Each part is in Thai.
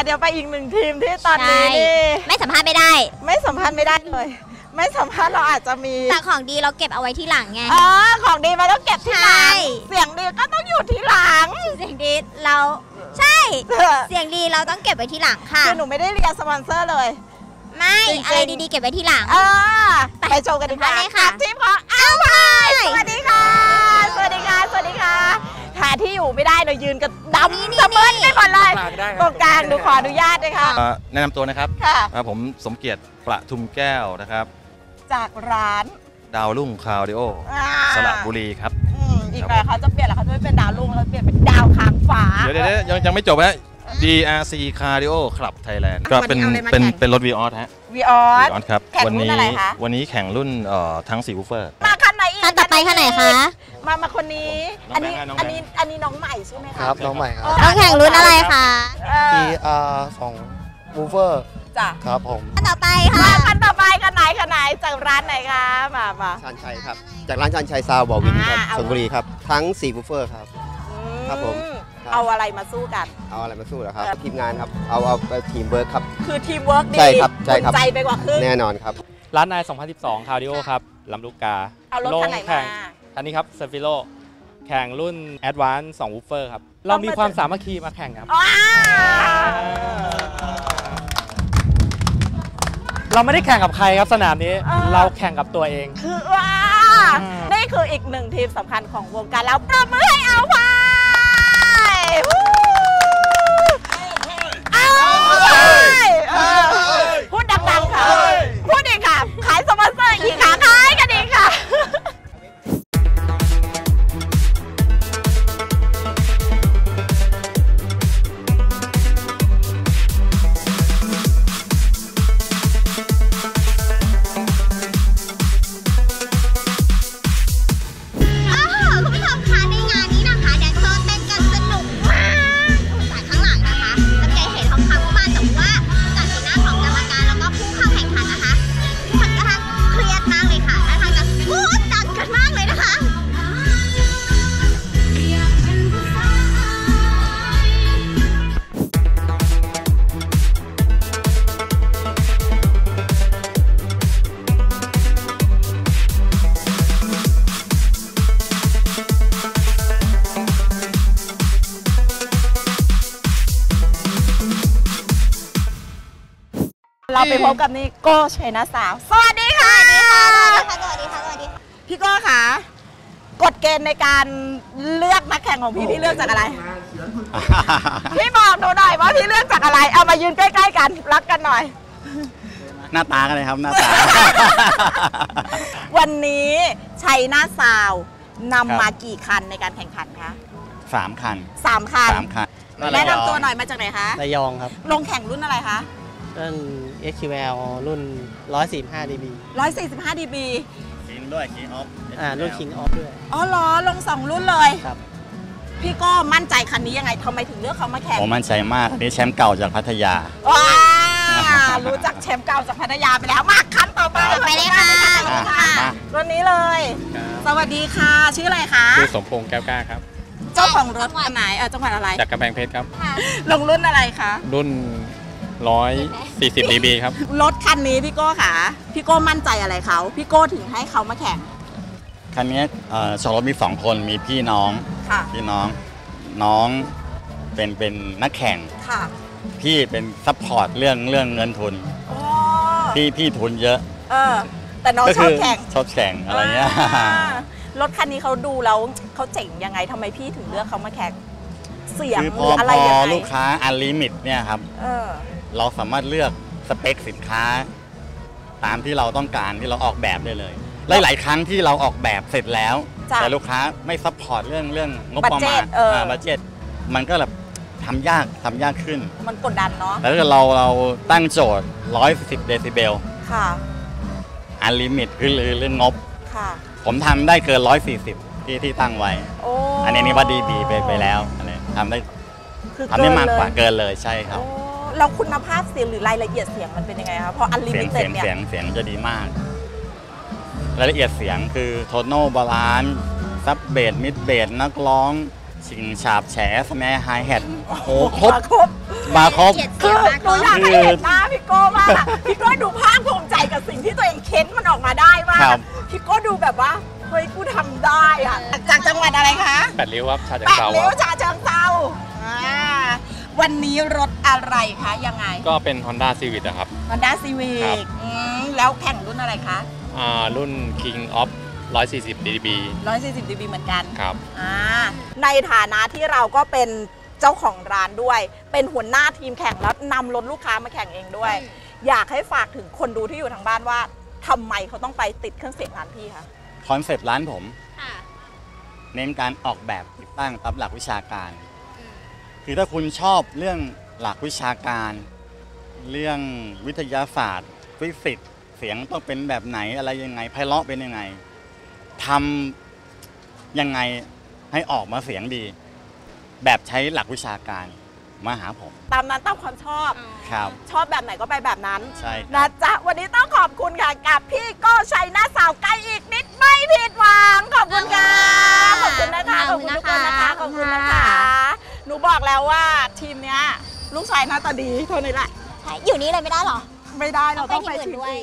ชมค่ะเดี๋ยวไปอีกหนึ่งทีมที่ตอนนี้ใช่นี่ไม่สัมภาษณ์ไม่ได้ ไม่สัมพันธ์ไม่ได้เลย ไม่สัมพันธ์เราอาจจะมีแต่ของดีเราเก็บเอาไว้ที่หลังไงอ๋อของดีมันต้องเก็บที่หลัใช่งเสียงดีก็ต้องอยู่ที่หลังเสียงดีเราใช่ เสียงดีเราต้องเก็บไว้ที่หลังค่ะคือหนูไม่ได้เรียนสปอนเซอร์เลย ไม่จริงๆอะไรดีๆเก็บไว้ที่หลังอ่าไปชมกันดีกว่าไปเลยค่ะกับทีมของอ้าวพายสวัสดีค่ะ สวัสดีค่ะสวัสดีค่ะหาที่อยู่ไม่ได้เลยยืนกันดำสะเบิ้ล ไปหมดเลยได้คตรัรบงกลางหนูขออนุญาตด้วยค่ะเอ่อแนะนำตัวนะครับค่ะ อ่าผมสมเกียรติประทุมแก้วนะครับ จากร้านดาวรุ่งคาวดิโออ่าสระบุรีครับ อืมอีกหน่อยเขาจะเปลี่ยนแล้วเขาจะไม่เป็นดาวลุ่งเขาจะเปลี่ยนเป็นดาวค้างฟ้า เดี๋ยวเดี๋ยวเดี๋ยวยังยังไม่จบฮะ DRC Cardio Club Thailand ก็เป็นวันนี้เอาอะไรมาเป็นแข่ง เป็นรถ v ีออสฮะวีออ v ีส ออสครับ แข่งวัรุ่นนี้อะไรคะวันนี้แข่งรุ่นเอ่อทั้ง4วูฟเฟอร์ มาคัน ไหนอีกคันต่อไปคันไหนคะ มามาคนนี้ น้อัอนงแบนี้งค์ฮะน้องอันแบงค์นี้อันนี้น้องใหม่ใช่ไหมคะครับน้องใหม่ครับต้องแข่งรุ่นอะไรคะเออ PR 2 Mover จ้ะครับผมคันต่อไปค่ะมาคันต่อไปคันไหนคันไหนจากร้านไหนคะ มามาชานชัยครับ จากร้านชานชัยซาวบอวินครับอ่าเอาชลบุรีครับ ทั้ง4 Woofer ครับอืครับผมครับ เอาอะไรมาสู้กัน เอาอะไรมาสู้เหรอครับครับ ทีมงานครับ เอาเอาเอาทีมเวิร์คครับ คือทีมเวิร์กดีใช่ครับใช่ครับ อุ่นใจไปกว่าครึ่งแน่นอนครับ ร้านนาย2012 คาร์ดิโอครับ ลำลูกกา เอารถคันไหนแข่มาง อันนี้ครับเซฟิโลแข่งรุ่น Advance 2 Woofer ครับ เรามีความสามัคคีมาแข่งครับ ว้าวเราไม่ได้แข่งกับใครครับสนามนี้อ่าเราแข่งกับตัวเอง คือว้าอืม นี่คืออีกหนึ่งทีมสำคัญของวงการแล้วประมือให้เอาไปวู้เอาไปเออ เราไปพบกับนี่โก้ชัยนะสาว สวัสดีค่ะ สวัสดีค่ะ สวัสดีค่ะ สวัสดีค่ะ พี่โก้ค่ะกฎเกณฑ์ในการเลือกนักแข่งของพี่พี่เลือกจากอะไร พี่บอกหนูหน่อยว่าพี่เลือกจากอะไร เอามายืนใกล้ๆกันรักกันหน่อย หน้าตากันเลยครับหน้าตา วันนี้ชัยนาซาวน์ครับนำมากี่คันในการแข่งขันคะสามคันสามคันสามคันแนะนำตัวหน่อยมาจากไหนคะ ระยองครับ ลงแข่งรุ่นอะไรคะ รุ่น XQL รุ่น 145 dB 145 dB คิงด้วยคิงออฟอ่ารุ่น King Off ด้วย อ๋อเหรอลงสองรุ่นเลย ครับ พี่โก็มั่นใจคันนี้ยังไงทำไมถึงเลือกเขามาแข่งผมมั่นใจมากอันนี้แชมป์เก่าจากพัทยา ว้ารู้จักแชมป์เก่าจากพัทยาไปแล้วมาคันต่อไปไปเลยค่ะค่ะรุ่นนี้เลย สวัสดีค่ะ ชื่ออะไรคะ คือสมพงษ์แก้วกล้าครับ เจ้าของรถคันไหนเออจังหวัดอะไร จากกำแพงเพชรครับ ลงรุ่นอะไรคะ รุ่น 140 dB ครับ รถคันนี้พี่โก้ค่ะ พี่โก้มั่นใจอะไรเขา พี่โก้ถึงให้เขามาแข่ง คันนี้เอ่อสองรถมีสองคนมีพี่น้อง ค่ะ พี่น้องน้องเป็นเป็นนักแข่ง ค่ะพี่เป็นซัพพอร์ตเรื่องเรื่องเงินทุนโอ้พี่พี่ทุนเยอะเออ แต่น้องก็ชอบแข่งชอบแข่งอะไรเงี้ยารถคันนี้เขาดูแล้วเขาเจ๋งยังไงทำไมพี่ถึงเลือกเขามาแข่ง เสียงคือหพรือออะไรพอยังไงลูกค้าอันลิมิตเนี่ยครับ เออ เราสามารถเลือกสเปคสินค้า ตามที่เราต้องการที่เราออกแบบได้เลย หลาย ๆ ครั้งที่เราออกแบบเสร็จแล้ว จ้ะแต่ลูกค้าไม่ซัพพอร์ตเรื่องเรื่องงบประมาณ Budget เอออ่ บัตเจ็ตมันก็แบบทำยากทำยากขึ้น มันกดดันเนาะแต่ถ้าเกิดเราเราตั้งโจทย์ 110 เดซิเบล ค่ะอันลิมิตคือเรื่องงบ ค่ะผมทำได้เกิน 140 ที่ที่ตั้งไว้ โอ้อันนี้นี่ว่าดีดีไปไปแล้วอันนี้ ทำได้คือทำได้มากกว่าเนเลยเกินเลยใช่ครับโอ้แล้วคุณภาพเสียงหรือรายละเอียดเสียงมันเป็นยังไงคะเพราะอันลิเสียมิงเต็เสีดยงเนี่ยเสียงเสียงจะดีมาก รายละเอียดเสียงคือโทน a l บาลานซ์ซับเบสมิดเบสนักร้อง ชิงฉาบแฉสแมร์ไฮแฮทโอ้โหครบครบมาครบ เกลียดคืเสียองมากหนูอยากเนาะให้เห็นหน้าพี่โก้มากอะพี่โก้ดูภาคภูมิใจกับสิ่งที่ตัวเองเค้นมันออกมาได้มากครับ พี่โก้ดูแบบว่าเฮ้ยกูทำ ได้อะจากจังหวัดอะไรคะแปดริ้วครับชาจังแปดเซาริ้ควรับชาเชิงเซาอ่าวันนี้รถอะไรคะยังไงก็เป็น Honda Civic นะครับ Honda Civic ครับอืมแล้วแข่งรุ่นอะไรคะ อ่ารุ่น King of 140 dB 140 dB เหมือนกัน ครับ อ่าในฐานะที่เราก็เป็นเจ้าของร้านด้วย เป็นหัวหน้าทีมแข่งแล้วนำรถลูกค้ามาแข่งเองด้วย อยากให้ฝากถึงคนดูที่อยู่ทางบ้านว่าทำไมเขาต้องไปติดเครื่องเสียงร้านพี่คะ คอนเซปต์ร้านผม ค่ะเน้นการออกแบบติดตั้งตามหลักวิชาการ อืมคือถ้าคุณชอบเรื่องหลักวิชาการ เรื่องวิทยาศาสตร์ ฟิสิกส์เสียงต้องเป็นแบบไหนอะไรยังไงไพเราะเป็นยังไงทำยังไงให้ออกมาเสียงดี แบบใช้หลักวิชาการมาหาผม ตามนั้นตามความชอบครับ ชอบแบบไหนก็ไปแบบนั้น ใช่ครับ นะจ๊ะ วันนี้ต้องขอบคุณค่ะ กับพี่โก้ชัยหน้าสาวใกล้อีกนิด ไม่ผิดหวังขอบคุณค่ะขอบคุณนะคะขอบคุณทุกคนนะคะขอบคุณนะคะหนูบอกแล้วว่าทีมเนี้ยลูกชายหน้าตาดีเท่านี้แหละใช่อยู่นี่เลยไม่ได้เหรอ ไม่ได้เราต้องไปต้องไปทีทีมมอื่นด้วย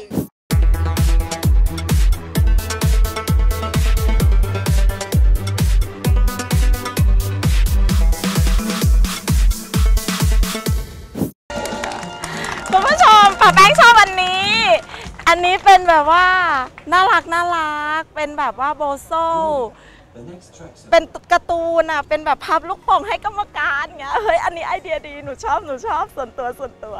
อันนี้เป็นแบบว่าน่ารักน่ารัก เป็นแบบว่าโบโซ เป็นการ์ตูนอะ เป็นแบบพับลูกโป่งให้กรรมการเงี้ย เฮ้ย อันนี้ไอเดียดี หนูชอบ หนูชอบส่วนตัวส่วนตัว